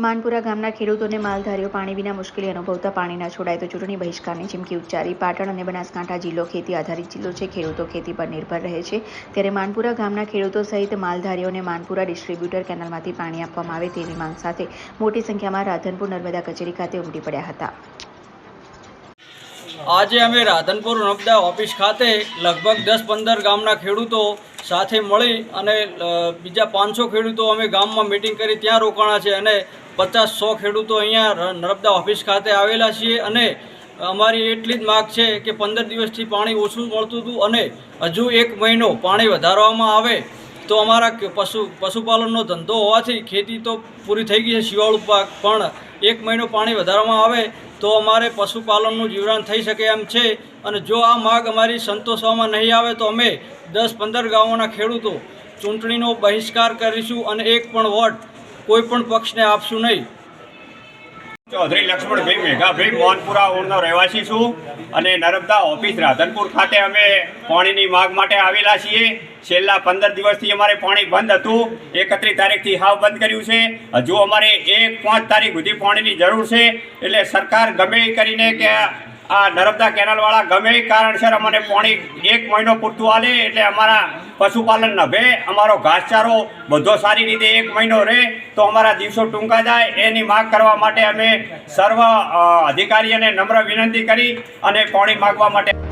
માનપુરા ગામના ખેડૂતોને માલધારીઓ પાણી વિના મુશ્કેલી અનુભવતા પાણીના છોડાય તો ચૂંટણી બહિષ્કારની ચીમકી ઉચ્ચારી. પાટણ અને બનાસકાંઠા જિલ્લો ખેતી આધારિત જિલ્લો છે. ખેડૂતો ખેતી પર નિર્ભર રહે છે. ત્યારે માનપુરા ગામના ખેડૂતો સહિત માલધારીઓને માનપુરા ડિસ્ટ્રીબ્યુટર કેનાલમાંથી પાણી આપવામાં આવે તેવી માંગ સાથે મોટી સંખ્યામાં રાધનપુર નર્મદા કચેરી ખાતે ઉમટી પડ્યા હતા. આજે અમે રાધનપુર નર્મદા ઓફિસ ખાતે લગભગ દસ પંદર ગામના ખેડૂતો સાથે મળી અને બીજા પાંચસો ખેડૂતો અમે ગામમાં મિટિંગ કરી, ત્યાં રોકાણા છે અને પચાસ સો ખેડૂતો અહીંયા નર્મદા ઓફિસ ખાતે આવેલા છીએ અને અમારી એટલી જ માગ છે કે પંદર દિવસથી પાણી ઓછું મળતું હતું અને હજુ એક મહિનો પાણી વધારવામાં આવે તો અમારા પશુ, પશુપાલનનો ધંધો હોવાથી ખેતી તો પૂરી થઈ ગઈ છે, શિયાળુ પાક પણ એક મહિનો પાણી વધારવામાં આવે તો અમારે પશુપાલનનું જીવન થઈ શકે એમ છે. અને જો આ માગ અમારી સંતોષવામાં નહીં આવે તો અમે દસ પંદર ગામોના ખેડૂતો ચૂંટણીનો બહિષ્કાર કરીશું અને એક પણ વોટ કોઈ પણ પક્ષને આપશું નહીં. ચૌધરી લક્ષ્મણભાઈ મેઘાભાઈ મોહનપુરા ઓળનો રહેવાસી છું અને નર્મદા ઓફિસ રાધનપુર ખાતે અમે પાણીની માગ માટે આવેલા છીએ. છેલ્લા પંદર દિવસથી અમારે પાણી બંધ હતું. એકત્રીસ તારીખથી હાવ બંધ કર્યું છે. હજુ અમારે એક પાંચ તારીખ સુધી પાણીની જરૂર છે. એટલે સરકાર ગમે કરીને કે આ નર્મદા કેનાલવાળા ગમે કારણસર અમને પાણી એક મહિનો પૂરતું આલે એટલે અમારા પશુપાલન નભે, અમારો ઘાસચારો બધો સારી રીતે એક મહિનો રહે તો અમારા દિવસો ટૂંકા જાય. એની માગ કરવા માટે અમે સર્વ અધિકારીઓને નમ્ર વિનંતી કરી અને પાણી માગવા માટે